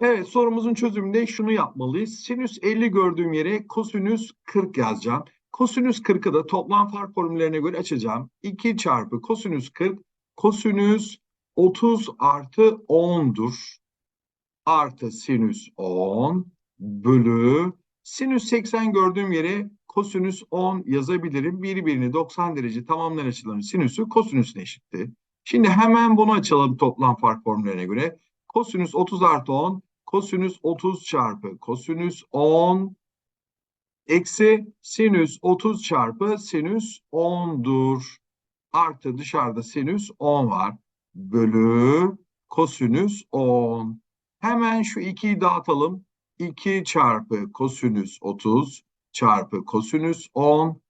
Evet sorumuzun çözümünde şunu yapmalıyız. Sinüs 50 gördüğüm yere kosinüs 40 yazacağım. Kosinüs 40'ı da toplam fark formüllerine göre açacağım. 2 çarpı kosinüs 40 kosinüs 30 artı 10'dur. Artı sinüs 10 bölü sinüs 80 gördüğüm yere kosinüs 10 yazabilirim. Birbirini 90 derece tamamlayan açıların sinüsü kosinüsüne eşitti. Şimdi hemen bunu açalım toplam fark formüllerine göre. Kosinüs 30 artı 10 kosinüs 30 çarpı kosinüs 10 eksi sinüs 30 çarpı sinüs 10'dur. Artı dışarıda sinüs 10 var. Bölü kosinüs 10. Hemen şu 2'yi dağıtalım. 2 çarpı kosinüs 30 çarpı kosinüs 10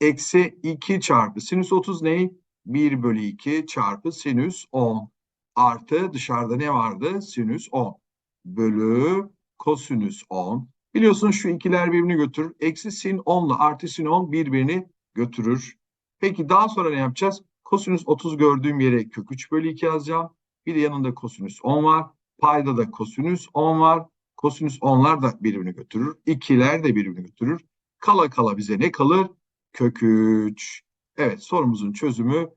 eksi 2 çarpı sinüs 30 ne? 1 bölü 2 çarpı sinüs 10 artı dışarıda ne vardı? Sinüs 10 bölü kosinüs 10. Biliyorsunuz şu ikiler birbirini götürür. Eksi sin 10 ile artı sin 10 birbirini götürür. Peki daha sonra ne yapacağız? Kosinüs 30 gördüğüm yere kök 3 bölü 2 yazacağım. Bir de yanında kosinüs 10 var. Payda da kosinüs 10 var. Kosinüs 10'lar da birbirini götürür. İkiler de birbirini götürür. Kala kala bize ne kalır? Kök 3. Evet sorumuzun çözümü